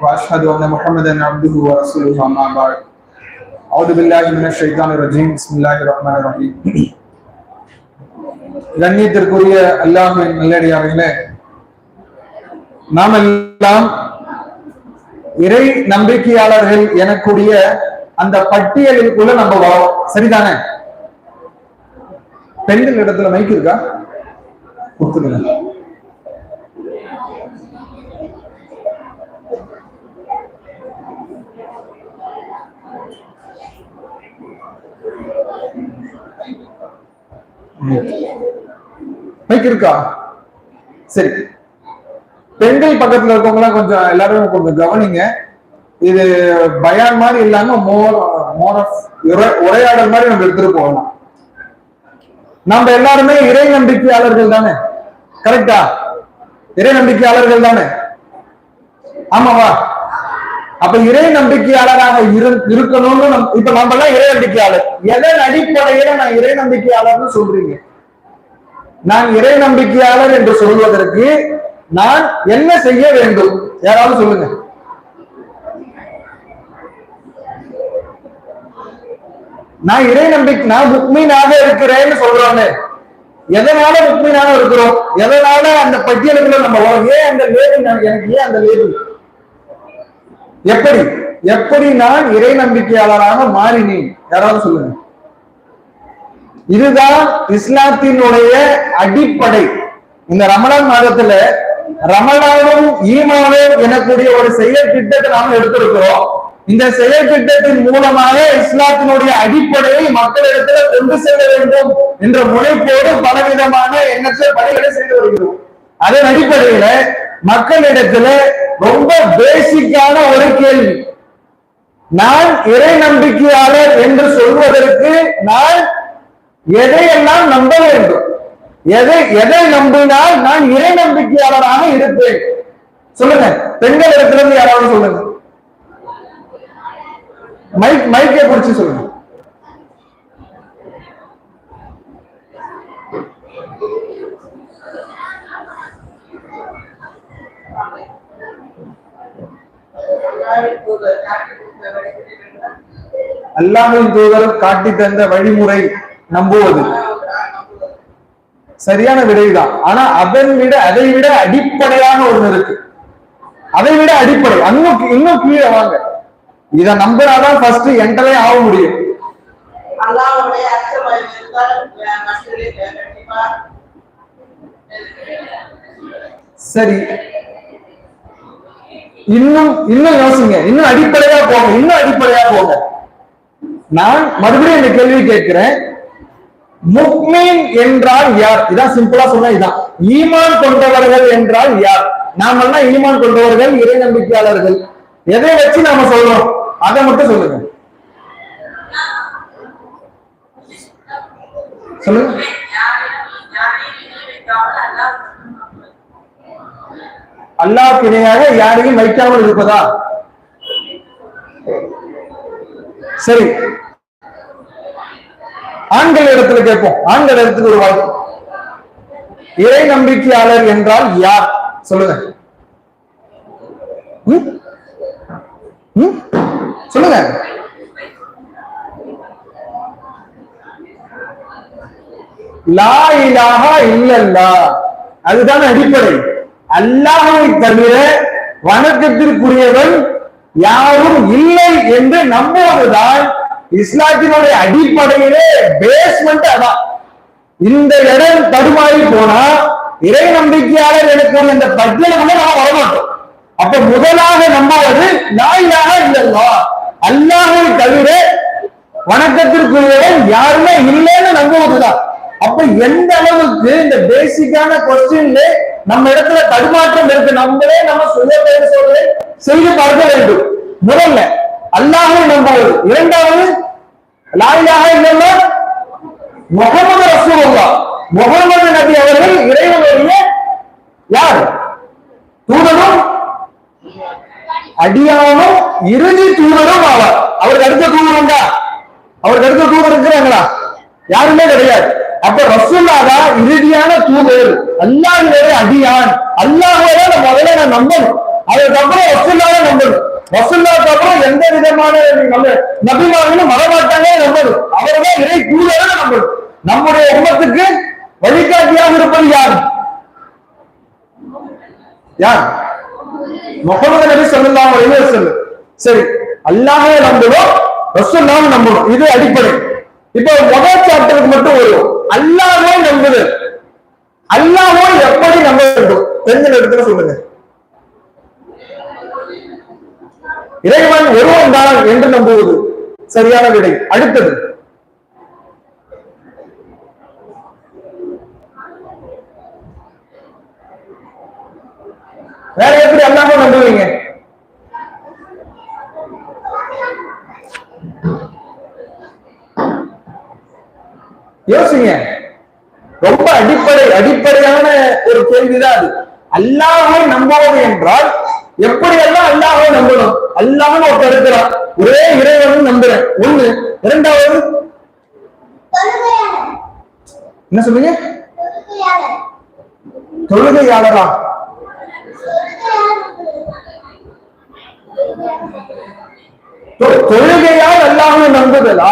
وأشهد أن محمدا عبده ورسوله أما بعد أعوذ بالله من الشيطان الرجيم بسم الله الرحمن الرحيم கண்ணியத்திற்குரிய அல்லாஹின் நல்லடியார்களே நாம் எல்லாம் இறை நம்பிக்கையாளர்கள் எனக்கூடிய அந்த பட்டியலுக்குள்ள நம்ம வரோம் சரிதானே பெண்கள் இடத்துல மைக் இருக்கா கொடுத்துருங்க மைக் இருக்கா? சரி. பெண்கள் பக்கத்துல இருக்கவங்க கொஞ்சம் எல்லாரும் கொஞ்சம் கவனிங்க. இது பயான் மாதிரி இல்லாம மோர் மோர் ஆஃப் உரையாடல் மாதிரி நம்ம எடுத்துட்டு போகலாம். நம்ம எல்லாருமே இறை நம்பிக்கையாளர்கள் தானே? கரெக்டா இறை நம்பிக்கையாளர்கள் தானே? ஆமாவா? அப்ப இறை நம்பிக்கையாளராக இரு- இருக்கணும்னு நம்- இப்ப நம்ம எல்லாம் இறை நம்பிக்கையாளர். எதன் அடிப்படையில நான் இறை நம்பிக்கையாளர்னு சொல்றீங்க? நான் இறை நம்பிக்கையாளர் என்று சொல்வதற்கு நான் என்ன செய்ய வேண்டும்? யாராவது சொல்லுங்க. நான் இறை நம்பிக்கை நான் முக்மீனாக இருக்கிறேன்னு சொல்றோன்னு எதனால முக்மீனாக இருக்கிறோம்? எதனால அந்த பட்டியலுக்குள்ள நம்ம வரோம் ஏன் அந்த லேபிள் எனக்கு ஏன் அந்த லேபிள்? எப்படி? எப்படி நான் இறை நம்பிக்கையாளராக மாறினேன்? யாராவது சொல்லுங்க. இதுதான் இஸ்லாத்தினுடைய அடிப்படை. இந்த ரமணான் மாதத்துல ரமணாவும் ஈமானும் எனக்கூடிய ஒரு செயல் திட்டத்தை நாம எடுத்திருக்கிறோம். இந்த செயல் திட்டத்தின் மூலமாக இஸ்லாத்தினுடைய அடிப்படையை மக்களிடத்துல கொண்டு செல்ல வேண்டும் என்ற முனைப்போடு பலவிதமான எண்ணற்ற பணிகளை செய்து வருகிறோம். அதன் அடிப்படையில மக்களிடத்துல ரொம்ப பேசிக்கான ஒரு கேள்வி. நான் இறை நம்பிக்கையாளர் என்று சொல்வதற்கு நான் எதையெல்லாம் நம்ப வேண்டும்? எதை எதை நம்பினால் நான் இறை நம்பிக்கையாளராக இருப்பேன்? சொல்லுங்க. பெண்கள் இடத்துல இருந்து யாராவது சொல்லுங்க. மைக் மைக்கை குறிச்சு சொல்லுங்க. அல்லாஹின் தூதர் காட்டி தந்த வழிமுறை நம்புவது. சரியான விடைதான். ஆனா அதன் விட அதை விட அடிப்படையான ஒண்ணு இருக்கு. அதை விட அடிப்படை. இன்னும் இன்னும் கீழே வாங்க. இத நம்பினாதான் ஃபர்ஸ்ட் என்டரே ஆக முடியும். சரி. இன்னும் இன்னும் யோசிங்க இன்னும் அடிப்படையா போங்க இன்னும் அடிப்படையா போங்க நான் மறுபடியும் இந்த கேள்வி கேட்கிறேன் முக்மீன் என்றால் யார் இதான் சிம்பிளா சொன்னா இதான் ஈமான் கொண்டவர்கள் என்றால் யார் நாமெல்லாம் ஈமான் கொண்டவர்கள் இறை நம்பிக்கையாளர்கள் எதை வச்சு நாம சொல்றோம் அதை மட்டும் சொல்லுங்க சொல்லுங்க அல்லாஹ் இணையாக யாரையும் வைக்காமல் இருப்பதா? சரி. ஆண்கள் இடத்துல கேட்போம். ஆண்கள் இடத்துக்கு ஒரு வாய்ப்பு இறை நம்பிக்கையாளர் என்றால் யார்? சொல்லுங்க. சொல்லுங்க. லா இலாஹா இல்லல்லா. அதுதான் அடிப்படை. அல்லாஹை தவிர வணக்கத்திற்குரியவன் யாரும் இல்லை என்று நம்புவதுதான் இஸ்லாத்தினுடைய அடிப்படையிலே பேஸ்மெண்ட் அதான். இந்த இடம் தடுமாறி போனா இறை நம்பிக்கையாளர் எடுக்கிற இந்த பட்டியலுக்குள்ள நம்ம வரமாட்டோம். அப்ப முதலாக நம்புவது நாயாக இல்லல்லா அல்லாஹை தவிர வணக்கத்திற்குரியவன் யாருமே இல்லைன்னு நம்புவதுதான். அப்ப எந்த அளவுக்கு இந்த பேசிக்கான கொஸ்டின்ல நம்ம இடத்துல தடுமாற்றம் இருக்கு. நம்மளே நம்ம சுய பரிசோதனை செய்து பார்க்க வேண்டும். முதல்ல அல்லாஹை நம்புவது. இரண்டாவது லாயிலாக இல்லைன்னா முகமது ரசூல்லா முகமது நபி அவர்கள் இறைவனுடைய யார்? தூதரும் அடியானும் இறுதி தூதரும் ஆவார். அவருக்கு அடுத்த தூதர் உண்டா? அவருக்கு அடுத்த தூதர் இருக்கிறாங்களா? யாருமே கிடையாது. அப்ப ரசூல்லா தான் இறுதியான தூதர். அல்லாஹ்வே அடியான். அல்லாஹ்வே நம்ம முதல்ல நான் நம்பணும். அதுக்கப்புறம் ரசூல்லாவை நம்பணும். ரசூல்லாவுக்கு அப்புறம் எந்த விதமான நம்ம நபிமார்களும் வரமாட்டாங்க நம்பணும். அவர்தான் இறை தூதரை நம்பணும். நம்முடைய உண்மத்துக்கு வழிகாட்டியாக இருப்பது யார்? யார்? முகமது நபி சொல்லலாம் சொல்லு சரி அல்லாஹே நம்பணும் ரசூல்லாவும் நம்பணும். இது அடிப்படை. இப்போ முதல் சாப்டருக்கு மட்டும் வரும் அல்லாஹ்வை நம்புதல் அல்லாவோ எப்படி நம்ப வேண்டும்? தெரிஞ்ச இடத்துல சொல்லுங்க? இறைவன் ஒருவன் தான் என்று நம்புவது சரியான விடை. அடுத்தது. வேற எப்படி அல்லாம நம்புவீங்க யோசிங்க ரொம்ப அடிப்படை அடிப்படையான ஒரு கேள்விதான் அது. அல்லாஹை நம்புவது என்றால் எப்படி எல்லாம் அல்லாஹை நம்பணும்? அல்லாஹ்னு ஒருத்தர் இருக்கிறான். ஒரே இறைவனும் நம்புறேன். ஒண்ணு. இரண்டாவது? என்ன சொல்லுங்க தொழுகையாளரா? தொழுகையால் அல்லாஹ்வை நம்புதலா?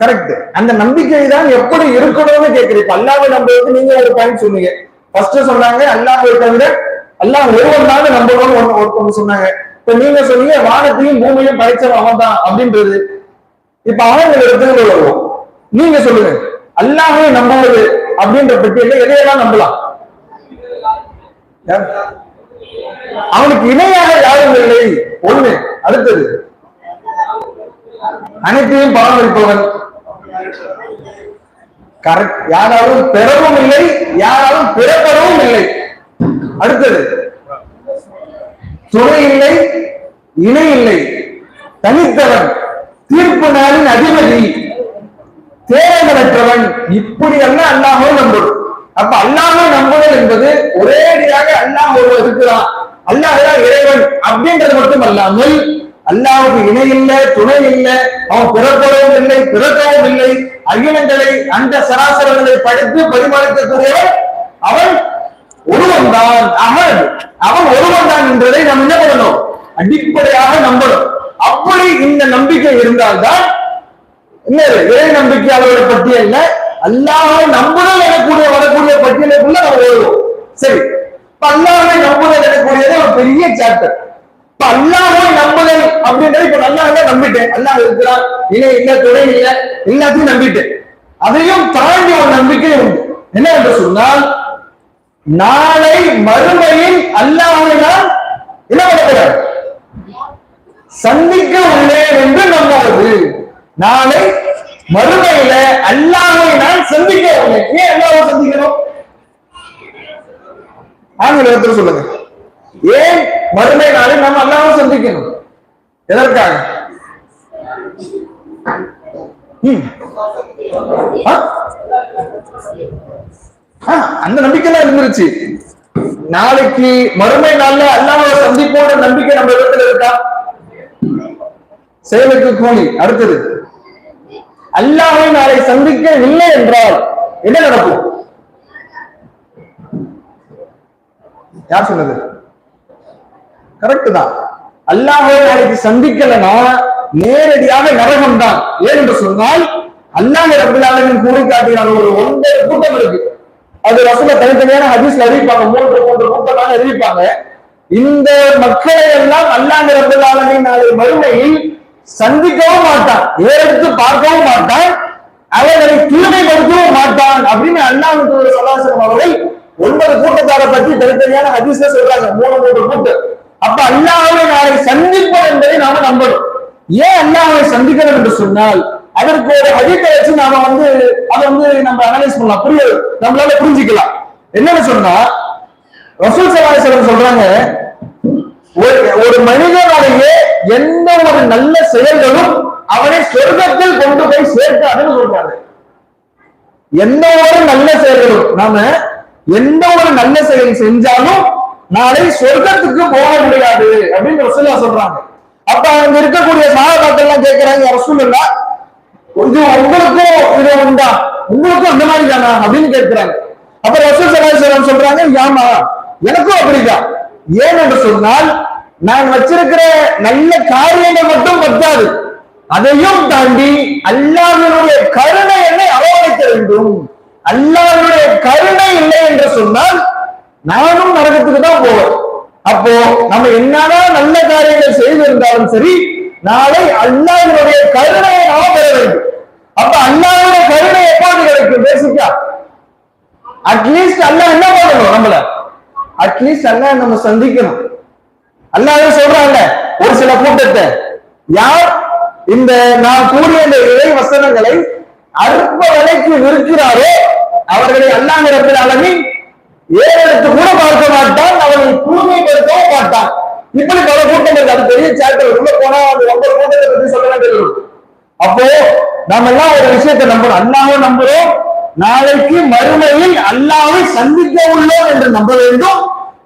கரெக்ட் அந்த நம்பிக்கை தான் எப்படி இருக்கணும்னு கேக்குறீங்க இப்ப அல்லாஹ்வை நம்புறது நீங்க ஒரு பாயிண்ட் சொன்னீங்க. ஃபர்ஸ்ட் சொன்னாங்க அல்லாஹ் தவிர அல்லாஹ் ஒருவன் தான் நம்பணும்னு ஒண்ணு ஒருத்தவங்க சொன்னாங்க. இப்ப நீங்க சொன்னீங்க வானத்தையும் பூமியும் படைச்சவன் அவன் தான் அப்படின்றது. இப்ப அவன் இடத்துக்கு வருவோம் நீங்க சொல்லுங்க. அல்லாஹே நம்புவது அப்படின்ற பட்டியல எதையெல்லாம் நம்பலாம்? அவனுக்கு இணையாக யாரும் இல்லை. ஒண்ணு. அடுத்தது அனைத்தையும் பராமரிப்பவன். கரெக்ட் யாராலும் பெறவும் இல்லை யாராலும் பெறப்படவும் இல்லை. அடுத்தது துணை இல்லை இணை இல்லை. தனித்தவன் தீர்ப்பு நாளின் அதிபதி. தேவைகளற்றவன் இப்படி அல்ல அல்லாஹோ நம்பும் அப்ப அல்லாமோ நம்புதல் என்பது ஒரேடியாக அல்லாஹ் ஒருவர் இருக்கிறான் அல்லாஹ் இறைவன் அப்படின்றது மட்டும் அல்லாமல் அல்லாவுக்கு இணை இல்லை துணை இல்லை அவன் பிறப்படவும் இல்லை பிறக்கவும் இல்லை. அகிலங்களை அந்த சராசரங்களை படித்து பரிமாறிக்கக்கூடியவன் அவன் ஒருவன் தான் அவன் அவன் ஒருவன் தான் என்பதை நாம் என்ன பண்ணணும்? அடிப்படையாக நம்பணும். அப்படி இந்த நம்பிக்கை இருந்தால்தான் என்ன இறை நம்பிக்கையாளரோட பட்டியல்ல அல்லாஹை நம்புதல் எனக்கூடிய வரக்கூடிய பட்டியலுக்குள்ள நம்ம வருவோம் சரி. இப்ப அல்லாஹை நம்புதல் எனக்கூடியது ஒரு பெரிய சாப்டர் இப்ப அல்லாஹை நம்புதல் அல்லாஹ் நம்பிட்டேன் அல்லாஹ் இணை இல்ல துணை இல்ல. எல்லாத்தையும் நம்பிட்டேன். அதையும் தாண்டி ஒரு நம்பிக்கை உண்டு. என்ன என்று சொன்னால் நாளை மறுமையில் அல்லாஹை என்ன பண்ணக்கூடாது சந்திக்க உள்ளேன் என்று நம்பாது நாளை மறுமையில அல்லாமை நான் சந்திக்க உள்ளேன் ஏன் அல்லாஹை சந்திக்கணும்? ஆங்கிலத்தில் சொல்லுங்க. ஏன் மறுமை நாளை நம்ம அல்லாஹை சந்திக்கணும்? எதற்காக? அந்த நம்பிக்கைலாம் இருந்துருச்சு. நாளைக்கு மறுமை நாள்ல அல்லாஹ் சந்திப்போட நம்பிக்கை நம்ம இடத்துல இருக்கா? செயலுக்கு கோழி அடுத்தது. அல்லாஹை நாளை சந்திக்கவில்லை என்றால் என்ன நடக்கும்? யார் சொன்னது? கரெக்ட் தான். அல்லாஹ்வை நாளைக்கு சந்திக்கலைன்னா நேரடியாக நரகம் தான். ஏன் என்று சொன்னால் அல்லாஹ் ரப்பல் கூறி காட்டுகிறான் ஒரு ஒன்பது கூட்டம் இருக்கு. அது ரசூல தனித்தனியான ஹதீஸ்ல அறிவிப்பாங்க. மூன்று மூன்று கூட்டமாக அறிவிப்பாங்க. இந்த மக்களை எல்லாம் அல்லாஹ் ரப்பல் நாளை மறுமையில் சந்திக்கவும் மாட்டான் ஏறெடுத்து பார்க்கவும் மாட்டான் அவர்களை தூய்மைப்படுத்தவும் மாட்டான் அப்படின்னு அல்லாஹ் சலாசனம் அவர்கள் ஒன்பது கூட்டத்தாரை பற்றி தனித்தனியான ஹதீஸ்ல சொல்றாங்க. மூணு மூன்று கூட்டம். அப்ப அல்லாஹ்வை நாளை சந்திப்போம் என்பதை நாம நம்பணும். ஏன் அல்லாஹை சந்திக்கிறோம் என்று சொன்னால் அதற்கு ஒரு ஹதீத்தை வச்சு நாம வந்து அதை வந்து நம்ம அனலைஸ் பண்ணலாம். புரிய நம்மளால புரிஞ்சுக்கலாம். என்னன்னு சொன்னா ரசூல் சலாசலம் சொல்றாங்க ஒரு ஒரு எந்த ஒரு நல்ல செயல்களும் அவனை சொர்க்கத்தில் கொண்டு போய் சேர்க்காதுன்னு சொல்றாரு எந்த ஒரு நல்ல செயல்களும் நாம எந்த ஒரு நல்ல செயல் செஞ்சாலும் நாளை சொர்க்கத்துக்கு போக முடியாது அப்படின்னு ரசூல்லா சொல்றாங்க. அப்ப அங்க இருக்கக்கூடிய சகாபாக்கள் எல்லாம் கேட்கிறாங்க ரசூல்லா இது உங்களுக்கும் இது உண்டா? உங்களுக்கும் அந்த மாதிரி தானா? அப்படின்னு கேட்கிறாங்க அப்ப ரசூல் சலாஹம் சொல்றாங்க யாமா எனக்கும் அப்படிதான். ஏன் என்று சொன்னால் நான் வச்சிருக்கிற நல்ல காரியங்கள் மட்டும் பத்தாது. அதையும் தாண்டி அல்லாவினுடைய கருணை என்னை அவமதிக்க வேண்டும். அல்லாவினுடைய கருணை இல்லை என்று சொன்னால் நானும் நரகத்துக்கு தான் போவேன். அப்போ நம்ம என்னதான் நல்ல காரியங்கள் செய்திருந்தாலும் சரி நாளை அல்லாஹ்வினுடைய கருணையை நாம பெற வேண்டும். அப்ப அல்லாஹ்வுடைய கருணை எப்போது கிடைக்கும்? பேசிக்கா அட்லீஸ்ட் அண்ணா என்ன பண்ணணும் நம்மள? அட்லீஸ்ட் அண்ணா நம்ம சந்திக்கணும். அல்லாஹ் சொல்றாங்க? ஒரு சில கூட்டத்தை. யார்? இந்த நான் கூறிய இந்த இறை வசனங்களை அற்ப விலைக்கு விற்கிறாரோ அவர்களை அல்லாஹ் ரப்பில் ஏறெடுத்து கூட பார்க்க மாட்டான் அவனை தூய்மைப்படுத்தவும் மாட்டான். இப்படி பல கூட்டம் இருக்கு அது பெரிய சாப்டர் உள்ள போனா அது ரொம்ப கூட்டத்தை பத்தி சொல்ல தெரியும் அப்போ நாம எல்லாம் ஒரு விஷயத்தை நம்புறோம். அண்ணாவும் நம்புறோம். நாளைக்கு மறுமையில் அல்லாவை சந்திக்க உள்ளோம் என்று நம்ப வேண்டும்.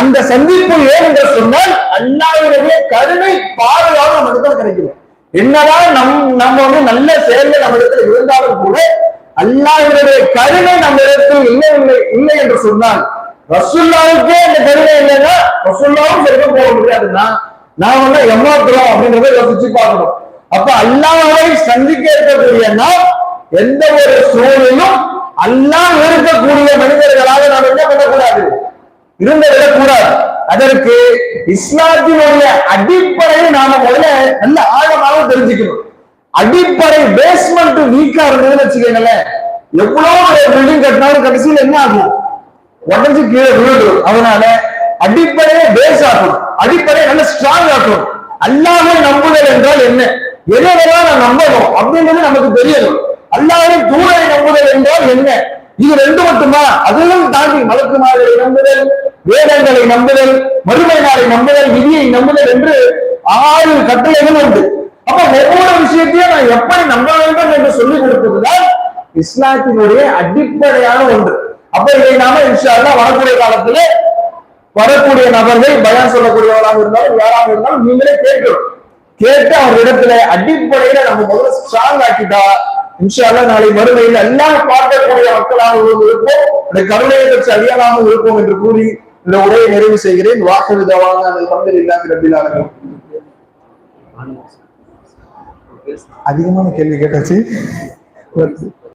அந்த சந்திப்பு ஏன் என்று சொன்னால் அல்லாஹ்வுடைய கருணை பாதுகாப்பு நம்ம இடத்துல கிடைக்கும் என்னதான் நம் நம்ம வந்து நல்ல செயல்கள் நம்ம இடத்துல இருந்தாலும் கூட அல்லாஹ்வுடைய கருணை நம்ம இடத்தில் இல்லை இல்லை இல்லை என்று சொன்னால் ரசுல்லாவுக்கே அந்த கருணை இல்லைன்னா ரசுல்லாவும் சொர்க்கம் போக முடியாதுன்னா நான் வந்து ஏமாத்துறோம் அப்படின்றத யோசிச்சு பார்க்கணும். அப்ப அல்லாவை சந்திக்க இருக்கக்கூடிய நாம் எந்த ஒரு சூழலும் அல்லாஹ் இருக்கக்கூடிய மனிதர்களாக நாம் என்ன பண்ணக்கூடாது? இருந்து விடக்கூடாது. அதற்கு இஸ்லாத்தினுடைய அடிப்படையை நாம முதல்ல நல்ல ஆழமாக தெரிஞ்சுக்கணும். அடிப்படை பேஸ்மெண்ட் வீக்கா இருந்ததுன்னு வச்சுக்கோங்களேன். எவ்வளவு பில்டிங் கட்டினாலும் கடைசியில் என்ன ஆகும்? உடஞ்சு கீழே விழுந்துடும் அதனால அடிப்படையை பேஸ் ஆக்கணும். அடிப்படையை நல்ல ஸ்ட்ராங் ஆக்கணும். அல்லாமல் நம்புதல் என்றால் என்ன? எதையெல்லாம் நான் நம்பணும் அப்படின்றது நமக்கு தெரியணும் அல்லாஹ்வின் தூரை நம்புதல் என்றால் என்ன? இது ரெண்டு மட்டுமா? அதையும் தாண்டி மலக்கு மாதிரி நம்புதல் வேதங்களை நம்புதல் மறுமை நாளை நம்புதல் விதியை நம்புதல் என்று ஆறு கட்டளைகள் உண்டு. அப்ப ஒவ்வொரு விஷயத்தையும் நான் எப்படி நம்ப வேண்டும் என்று சொல்லிக் கொடுப்பதுதான் இஸ்லாத்தினுடைய அடிப்படையான ஒன்று. அப்ப இதை நாம இன்ஷா அல்லாஹ் வரக்கூடிய காலத்துல வரக்கூடிய நபர்கள் பயம் சொல்லக்கூடியவராக இருந்தாலும் யாராக இருந்தாலும் நீங்களே கேட்கணும். கேட்டு அவர் இடத்துல அடிப்படையில நம்ம முதல்ல ஸ்ட்ராங் ஆக்கிட்டா இன்ஷா அல்லாஹ் நாளை மறுமையில் எல்லாம் பார்க்கக்கூடிய மக்களாகவும் இருப்போம். இந்த கருணையை பற்றி அறியாமல் இருப்போம் என்று கூறி இந்த உரையை நிறைவு செய்கிறேன். வாக்கு விதவாக அந்த பந்தல் இல்லாமல் ரப்பிலாக அதிகமான கேள்வி கேட்டாச்சு.